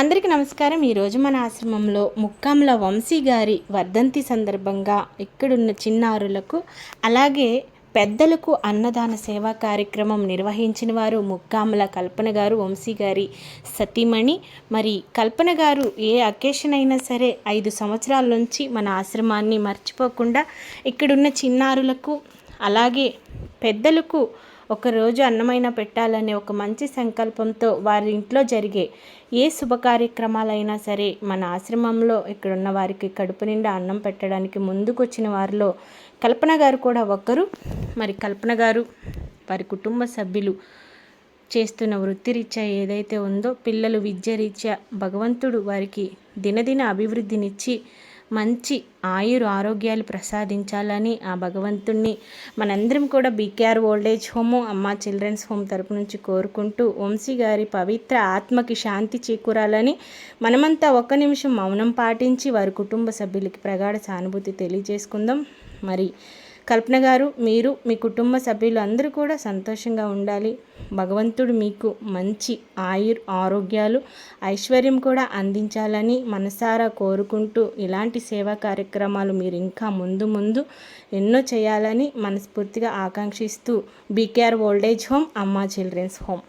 అందరికీ నమస్కారం. ఈరోజు మన ఆశ్రమంలో ముక్కాంల వంశీ గారి వర్ధంతి సందర్భంగా ఇక్కడున్న చిన్నారులకు అలాగే పెద్దలకు అన్నదాన సేవా కార్యక్రమం నిర్వహించిన వారు ముక్కాముల కల్పన గారు వంశీ గారి సతీమణి. మరి కల్పన గారు ఏ అకేషన్ అయినా సరే ఐదు సంవత్సరాల నుంచి మన ఆశ్రమాన్ని మర్చిపోకుండా ఇక్కడున్న చిన్నారులకు అలాగే పెద్దలకు ఒకరోజు అన్నమైన పెట్టాలనే ఒక మంచి సంకల్పంతో వారి ఇంట్లో జరిగే ఏ శుభకార్యక్రమాలైనా సరే మన ఆశ్రమంలో ఇక్కడున్న వారికి కడుపు నిండా అన్నం పెట్టడానికి ముందుకొచ్చిన వారిలో కల్పన గారు కూడా ఒకరు మరి కల్పన గారు వారి కుటుంబ సభ్యులు చేస్తున్న వృత్తిరీత్యా ఏదైతే ఉందో పిల్లలు విద్య రీత్యా భగవంతుడు వారికి దినదిన అభివృద్ధినిచ్చి మంచి ఆయురు ఆరోగ్యాలు ప్రసాదించాలని ఆ భగవంతుణ్ణి మనందరం కూడా BKR old age home Amma children's home తరపు నుంచి కోరుకుంటూ వంశీ గారి పవిత్ర ఆత్మకి శాంతి చేకూరాలని మనమంతా ఒక్క నిమిషం మౌనం పాటించి వారి కుటుంబ సభ్యులకి ప్రగాఢ సానుభూతి తెలియజేసుకుందాం. మరి కల్పన గారు మీరు మీ కుటుంబ సభ్యులు అందరూ కూడా సంతోషంగా ఉండాలి. భగవంతుడు మీకు మంచి ఆయుర్ ఆరోగ్యాలు ఐశ్వర్యం కూడా అందించాలని మనసారా కోరుకుంటూ ఇలాంటి సేవా కార్యక్రమాలు మీరు ఇంకా ముందు ముందు ఎన్నో చేయాలని మనస్ఫూర్తిగా ఆకాంక్షిస్తూ BKR old age home Amma children's home.